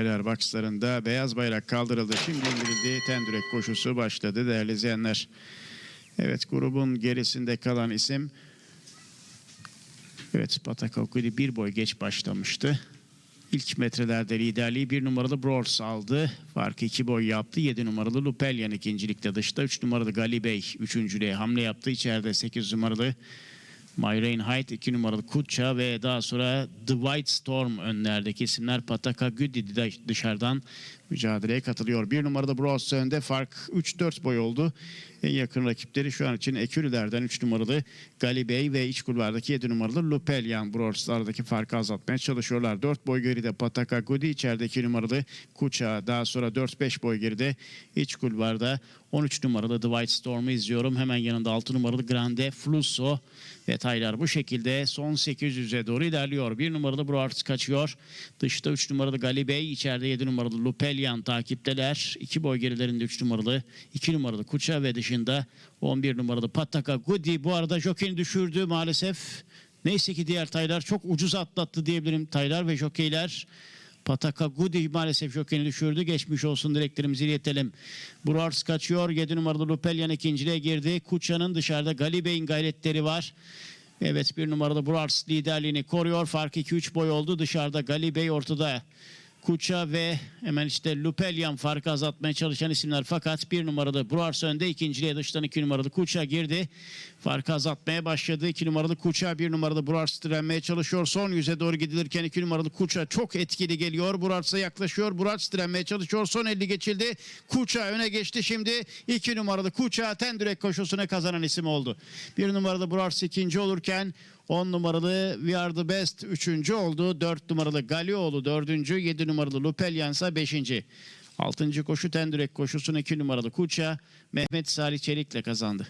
Taylar boxlarında beyaz bayrak kaldırıldı. Şimdi indirildi. Tendürek koşusu başladı değerli izleyenler. Evet grubun gerisinde kalan isim Evet Patakokuli bir boy geç başlamıştı. İlk metrelerde liderliği bir numaralı Brors aldı. Farkı iki boy yaptı. 7 numaralı Lupelyan ikincilikte dışta. 3 numaralı Galibey üçüncülüğe hamle yaptı. İçeride 8 numaralı Myrain Height, 2 numaralı Kutça ve daha sonra The White Storm önlerdeki isimler Pataka Güddi de dışarıdan mücadeleye katılıyor. 1 numaralı Bros önde fark 3-4 boy oldu. En yakın rakipleri şu an için Ekürülerden 3 numaralı Galibey ve iç kulvardaki 7 numaralı Lupelyan Bros'lardaki farkı azaltmaya çalışıyorlar. 4 boy geride Pataka Gudi içerideki numaralı Kuça daha sonra 4-5 boy geride iç kulvarda 13 numaralı White Storm'u izliyorum. Hemen yanında 6 numaralı Grande Flusso ve Taylar bu şekilde son 800'e doğru ilerliyor. 1 numaralı Broarts kaçıyor. Dışta 3 numaralı Galibey, içeride 7 numaralı Lupelyan takipteler. 2 boy gerilerinde 3 numaralı, 2 numaralı Kuça ve dışında 11 numaralı Pataka Gudi. Bu arada Jockey'ini düşürdü maalesef. Neyse ki diğer Taylar çok ucuz atlattı diyebilirim Taylar ve Jockey'ler. Pataka Gudi maalesef jokeyini düşürdü. Geçmiş olsun dileklerimizi iletelim. Brars kaçıyor. 7 numaralı Lupelyan ikinciliğe girdi. Kuça'nın dışarıda Galibey'in gayretleri var. Evet bir numaralı Brars liderliğini koruyor. Fark 2-3 boy oldu. Dışarıda Galibey ortada. Kuça ve hemen işte Lupelyan farkı azaltmaya çalışan isimler. Fakat bir numaralı Brars önde. ikinciliğe dıştan iki numaralı Kuça girdi. Farkı azaltmaya başladı. iki numaralı Kuça bir numaralı Brars direnmeye çalışıyor. Son yüze doğru gidilirken iki numaralı Kuça çok etkili geliyor. Brars'a yaklaşıyor. Brars direnmeye çalışıyor. Son 50 geçildi. Kuça öne geçti. Şimdi iki numaralı Kuça Tendürek koşusuna kazanan isim oldu. Bir numaralı Brars ikinci olurken 10 numaralı We Are The Best 3. oldu. 4 numaralı Galioğlu 4. 7 numaralı Lupelyan ise 5. 6. koşu Tendürek koşusunu 2 numaralı Kuça Mehmet Salih Çelik'le kazandı.